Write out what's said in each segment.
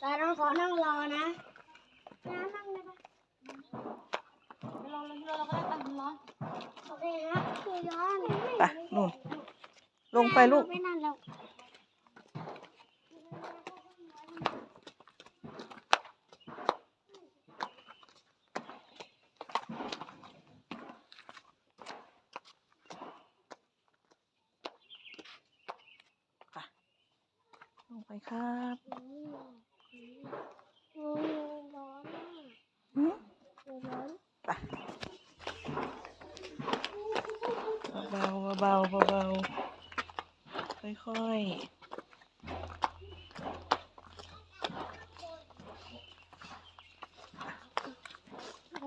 แต่เราขอนั่งรอนะนะนั่งเลยปะไปรอเลยเราก็ได้ตังค์ร้อนโอเคครับคือย้อนไปนู่น ลงไปลูก ไม่นั่นแล้วลงไปครับ โอ้ยร้อนมากหืมร้อนไปเบาๆเบาๆเบาๆค่อยๆ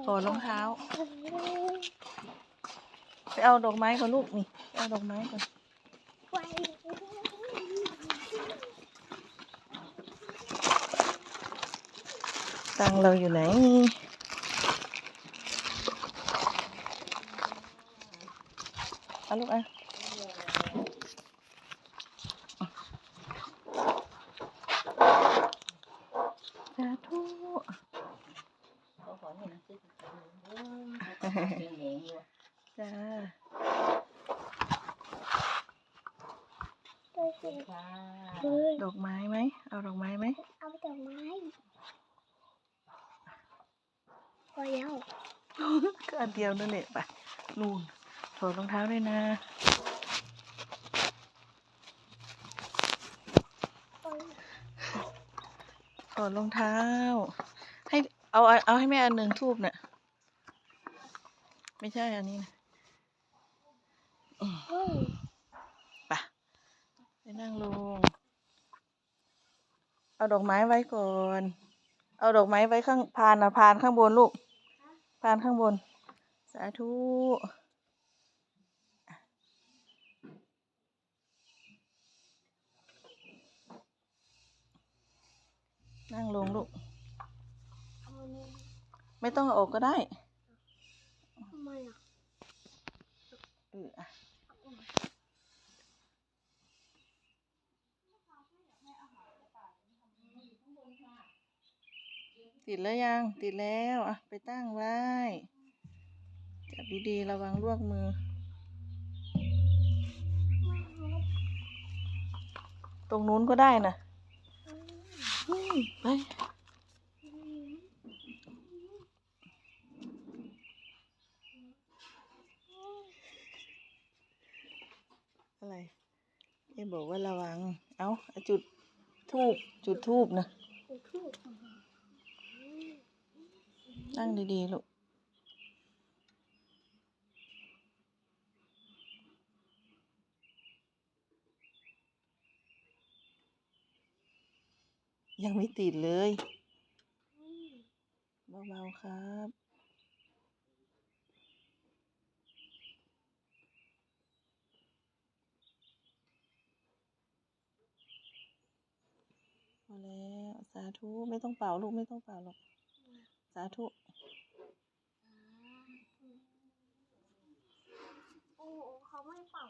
ถอดรองเท้า ไปเอาดอกไม้ก่อนลูกนี่ไปเอาดอกไม้ก่อน ไฟ ตังค์เราอยู่ไหน เอาลูกอะสาธุเขาขอนี่นะซื้อกินเองอยู่จ้าเฮ้ยสิค่ะเฮ้ยดอกไม้ไหม เอาดอกไม้ไหม เอาดอกไม้ พอแล้วก็อันเดียวนั่นแหละไปนู่นถอดรองเท้าด้วยนะถอดรองเท้า ให้เอาเอาให้แม่อันหนึ่งทูบน่ะไม่ใช่อันนี้นะเฮ้ยไปไปนั่งลง เอาดอกไม้ไว้ก่อน เอาดอกไม้ไว้ข้างพานนะพานข้างบนลูก พานข้างบน สาธุนั่งลงลูกเอาเนี่ยไม่ต้องเอาออกก็ได้ทำไมอะเอออะ ติดแล้วยัง ติดแล้วอะไปตั้งไว้ จับดีๆ ระวังลวกมือ ตรงนู้นก็ได้นะอืมไปอะไรเอ็บอกว่าระวัง เอาเอาจุดทูบจุดทูบนะทูบ นั่งดีๆ ลูก ยังไม่ติดเลย เบาๆ ครับพอแล้ว สาธุ ไม่ต้องเป่าลูก ไม่ต้องเป่าหรอก สาธุ โอ้เขา ไม่เป่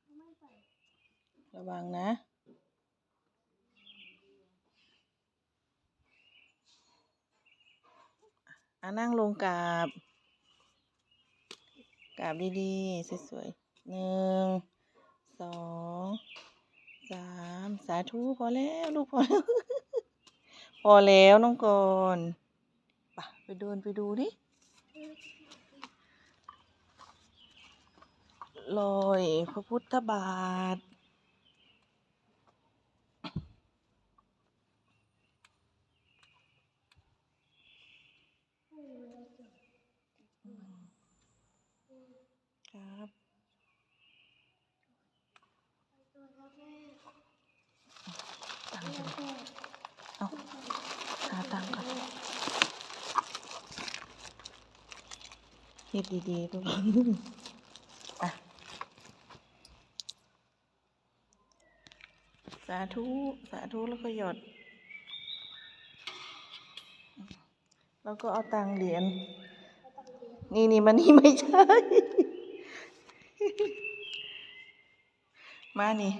เขาไม่เป่ระวังนะ อะนั่งลงกราบกราบดีๆ สวยๆหนึ่ง สอง สาม สาธุพอแล้วลูกพอแล้ว พอแล้วน้องกรณ์ไปไปเดินไปดูดิ รอยพระพุทธบาท ครับตังค์เอาหาตังค์ก่อนเฮ็ดดีๆด้วยอะ สาธุสาธุแล้วก็หยด แล้วก็เอาตังเหรียญนี่นี่มันนี่ไม่ใช่ มานี่